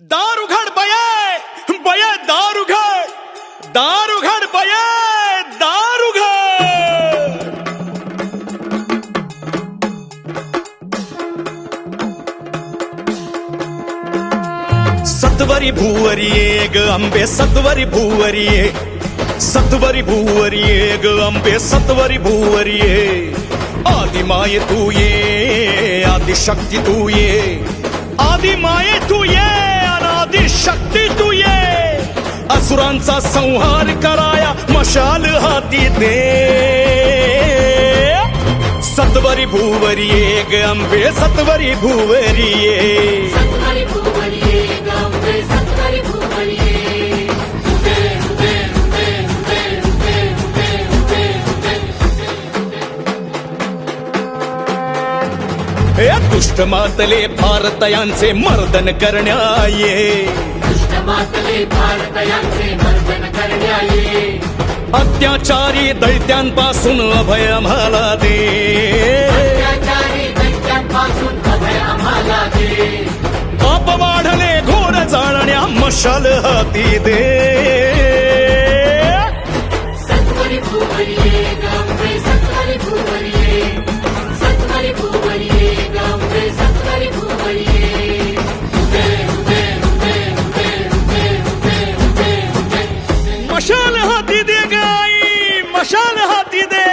दार उघड बया बया दार उघड दार उघड बया दार उघड सत्वरी भूवरी ये ग अंबे सत्वरी भूवरी सत्वरी भूवरी ये ग अंबे सत्वरी भूवरी ये। आदि माये तू ये आदि शक्ती तू ये। आदि माये तू ये। शक्ती तू ये. असुरांचा संहार कराया मशाल हाती दे. सत्वरी भूवरी ये अंबे सत्वरी भूवरी ये हे दुष्टमातले भारतयांचे मर्दन करण्याये. भारत यांचे मर्दन अत्याचारी दैत्यांपासून अभय आम्हाला दे. अप वाढले घोर जाळण्या मशाल हाती दे. मशाल हाती दे गाई मशाल हाती दे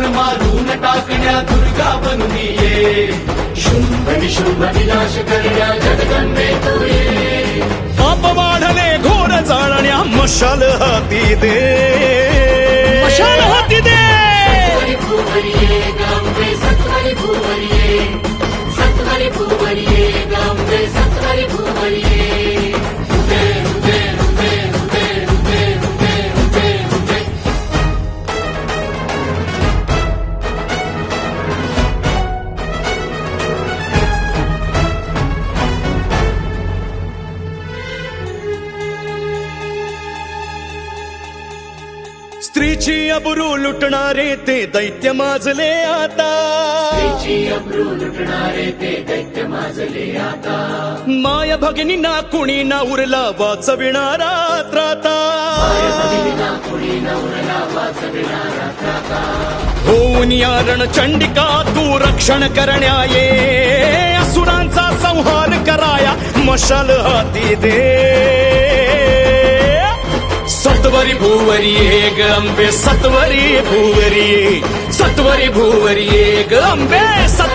महिषासुर मारून टाकण्या दुर्गा बनून ये. शुंभ निशुंभ विनाश करण्या जगदंबे तू ये पाप वाढले घोर जाळण्या मशाल हाती दे. स्त्रीची अबरू लुटणारे ते दैत्य माजले आता. अब्रू लुटणारे ते दैत्य माजले आता. माय भगिनीना कुणी ना उरला वाचविणारा त्राता. होऊन या रणचंडिका तू रक्षण करण्या ये असुरांचा संहार कराया मशाल हाती दे. सत्वरी भूवरी ग अंबे सत्वरी भूवरिये सत्वरी भूवरी ग अंबे सत्वरी